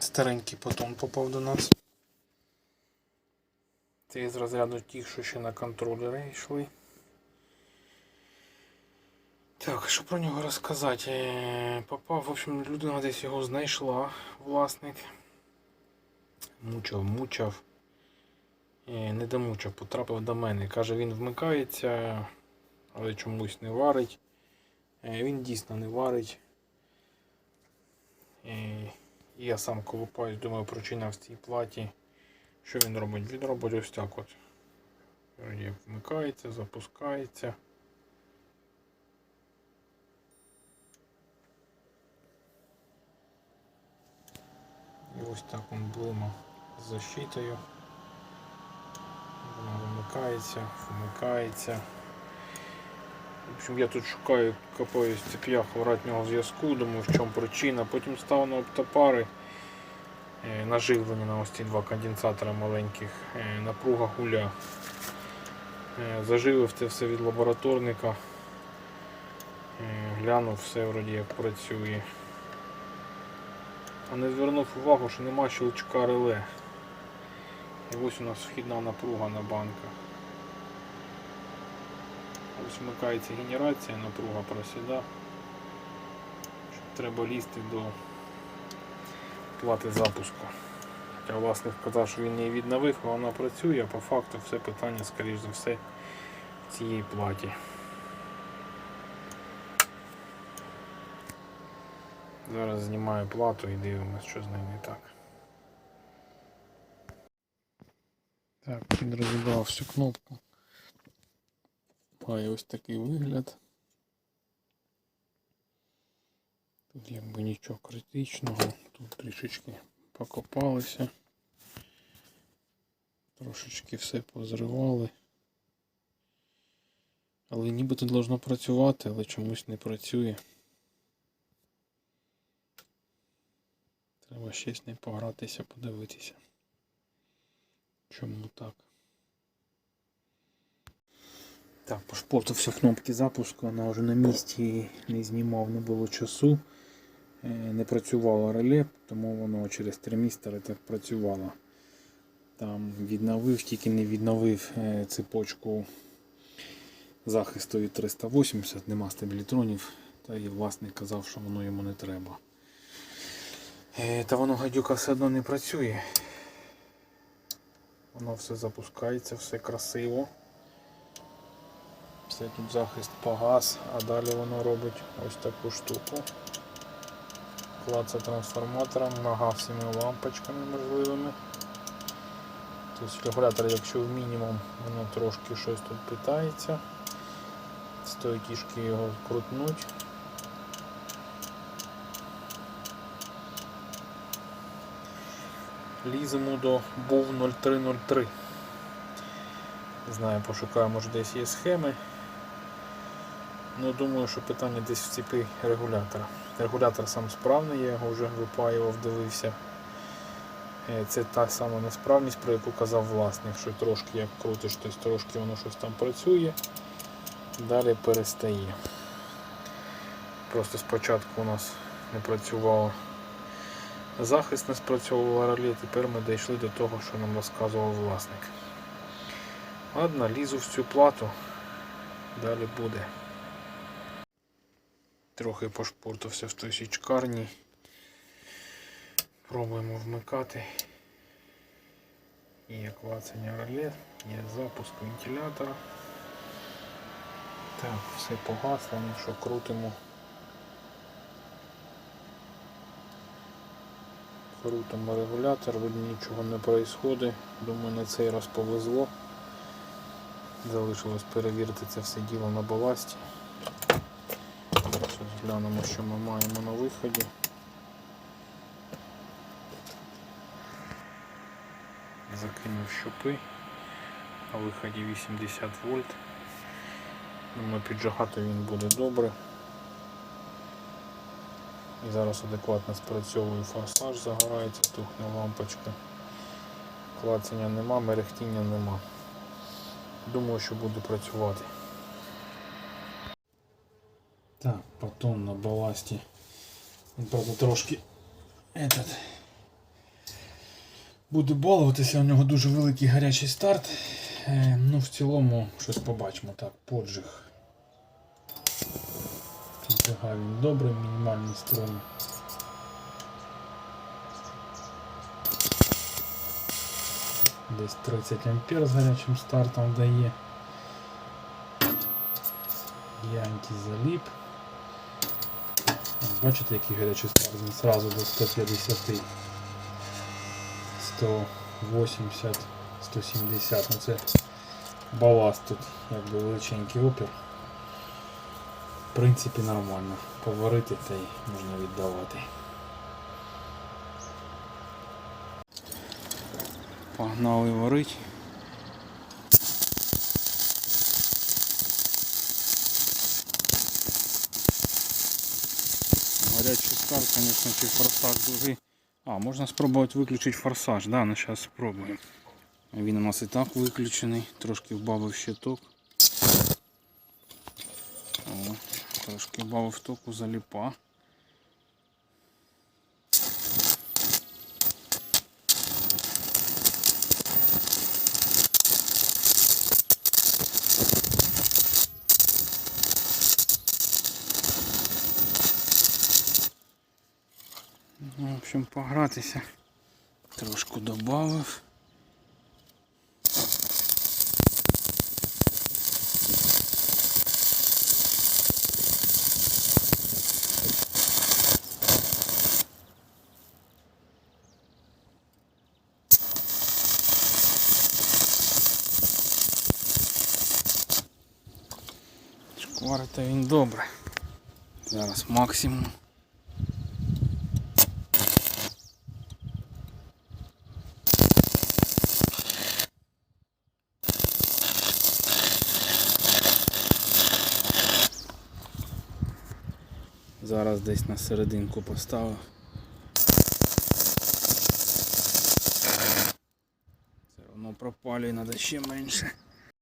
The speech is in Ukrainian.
Старенький потом попав до нас. Це з розряду тих, що ще на контролери йшли. Так, що про нього розказати? Е, Попав, в общем, людина десь його знайшла, власник. Мучав, мучав. Е, Не домучав, потрапив до мене. Каже, він вмикається, але чомусь не варить. Е, Він дійсно не варить. І я сам колупаюсь, думаю, причина в цій платі. Що він робить? Він робить ось так от. Вмикається, запускається. І ось так він блимав з защитою. Вона вимикається, вмикається. В общем, я тут шукаю, копаюсь в цеп'ях воротнього зв'язку, думаю, в чому причина. Потім став на оптопари. Е, Наживлені на ось ці два конденсатора маленьких. Е, Напруга гуля. Е, Заживив це все від лабораторника. Глянув, все вроді як працює. А не звернув увагу, що нема щелчка реле. І ось у нас вхідна напруга на банках. Ось вмикається генерація, напруга просіда. Треба лізти до плати запуску. Хоча власник казав, що він її відновив, а вона працює, а по факту все питання, скоріш за все, в цій платі. Зараз знімаю плату і дивимося, що з нею не так. Так, він розібрав всю кнопку. Має ось такий вигляд. Тут якби нічого критичного, тут трішечки покопалися. Трошечки все позривали. Але нібито должно працювати, але чомусь не працює. Треба ще ним погратися, подивитися. Чому так? Так, пошпортився кнопки запуску, вона вже на місці не знімав, не було часу. Е, Не працювало реле, тому воно через тримістери так працювало. Там відновив, тільки не відновив е, цепочку захисту від 380, нема стабілітронів, та і власник казав, що воно йому не треба. Е, Та воно гадюка все одно не працює. Воно все запускається, все красиво. Все тут захист погас, а далі воно робить ось таку штуку. Клаца трансформатором, нога всіми лампочками можливими. Тобто регулятор, якщо в мінімум, воно трошки щось тут питається. З тої кішки його крутнуть. Ліземо до був 0303. Не знаю, пошукаю, може десь є схеми. Ну, думаю, що питання десь в ціпі регулятора. Регулятор сам справний, я його вже випаював, дивився. Е, Це та сама несправність, про яку казав власник, що трошки як крутиш, то трошки воно щось там працює, далі перестає. Просто спочатку у нас не працювало захист, не спрацьовував реле, тепер ми дійшли до того, що нам розказував власник. Ладно, лізу в цю плату, далі буде. Трохи пошпортився в той січкарні. Пробуємо вмикати. Є клацання реле, є запуск вентилятора. Так, все погасло, ну що крутимо. Крутимо регулятор, нічого не відбувається. Думаю, на цей раз повезло. Залишилось перевірити це все діло на баласті. Глянемо, що ми маємо на виході. Закинув щупи. На виході 80 вольт. Думаю, піджигати він буде добре. І зараз адекватно спрацьовує форсаж, загорається, тухне лампочка. Клацання нема, мерехтіння нема. Думаю, що буде працювати. Так, потом на баласті. Він, правда, трошки этот, Буде балуватися, у нього дуже великий гарячий старт. Е, ну, в цілому щось побачимо. Так, поджиг. Піджигає він добре, мінімальні струни. Десь 30 ампер з гарячим стартом дає. Є антизаліп. Бачите, який гарячий старт? Зразу до 150. 180, 170. Ну це баласт тут, якби величенький опір. В принципі нормально. Поварити та й можна віддавати. Погнали варить. Гарячий старт, звісно, чи форсаж дуже. А, можна спробувати виключити форсаж, да, ну зараз спробуємо. Він у нас і так виключений, трошки вбавив щиток. О, трошки вбавив току заліпа. В общем, погратися. Трошку добавив. Шкварити він добре. Зараз максимум. Зараз десь на серединку поставив. Все одно пропалює, треба ще менше.